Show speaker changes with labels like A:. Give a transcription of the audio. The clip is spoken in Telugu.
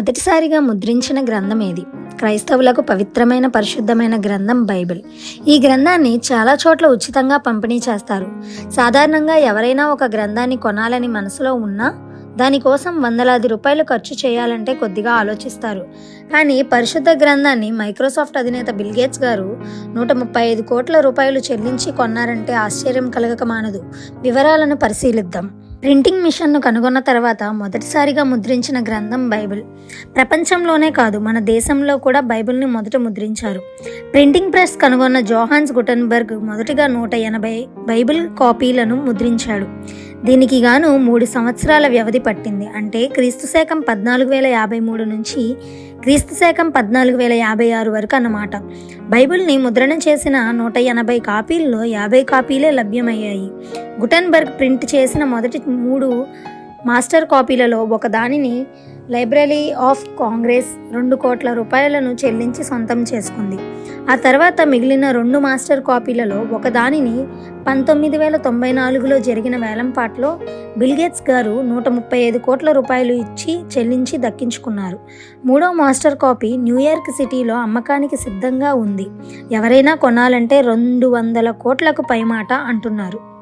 A: మొదటిసారిగా ముద్రించిన గ్రంథం ఏది? క్రైస్తవులకు పవిత్రమైన పరిశుద్ధమైన గ్రంథం బైబిల్. ఈ గ్రంథాన్ని చాలా చోట్ల ఉచితంగా పంపిణీ చేస్తారు. సాధారణంగా ఎవరైనా ఒక గ్రంథాన్ని కొనాలని మనసులో ఉన్నా దానికోసం వందలాది రూపాయలు ఖర్చు చేయాలంటే కొద్దిగా ఆలోచిస్తారు. కానీ పరిశుద్ధ గ్రంథాన్ని మైక్రోసాఫ్ట్ అధినేత బిల్ గేట్స్ గారు నూట ముప్పై ఐదు కోట్ల రూపాయలు చెల్లించి కొన్నారంటే ఆశ్చర్యం కలగక మానదు. వివరాలను పరిశీలిద్దాం. ప్రింటింగ్ మిషన్ను కనుగొన్న తర్వాత మొదటిసారిగా ముద్రించిన గ్రంథం బైబిల్. ప్రపంచంలోనే కాదు మన దేశంలో కూడా బైబిల్ని మొదట ముద్రించారు. ప్రింటింగ్ ప్రెస్ కనుగొన్న జోహాన్స్ గుటన్బర్గ్ మొదటిగా నూట ఎనభై బైబిల్ కాపీలను ముద్రించాడు. దీనికి గాను మూడు సంవత్సరాల వ్యవధి పట్టింది. అంటే క్రీస్తు శకం పద్నాలుగు వేల యాభై మూడు నుంచి క్రీస్తు శకం పద్నాలుగు వేల యాభై ఆరు వరకు అన్నమాట. బైబిల్ని ముద్రణ చేసిన నూట ఎనభై కాపీల్లో యాభై కాపీలే లభ్యమయ్యాయి. గుటన్బర్గ్ ప్రింట్ చేసిన మొదటి మూడు మాస్టర్ కాపీలలో ఒకదానిని లైబ్రరీ ఆఫ్ కాంగ్రెస్ రెండు కోట్ల రూపాయలను చెల్లించి సొంతం చేసుకుంది. ఆ తర్వాత మిగిలిన రెండు మాస్టర్ కాపీలలో ఒకదానిని పంతొమ్మిది వేల తొంభై నాలుగులో జరిగిన వేలంపాట్లో బిల్గేట్స్ గారు నూట ముప్పై ఐదు కోట్ల రూపాయలు ఇచ్చి చెల్లించి దక్కించుకున్నారు. మూడో మాస్టర్ కాపీ న్యూయార్క్ సిటీలో అమ్మకానికి సిద్ధంగా ఉంది. ఎవరైనా కొనాలంటే రెండు వందల కోట్లకు పైమాట అంటున్నారు.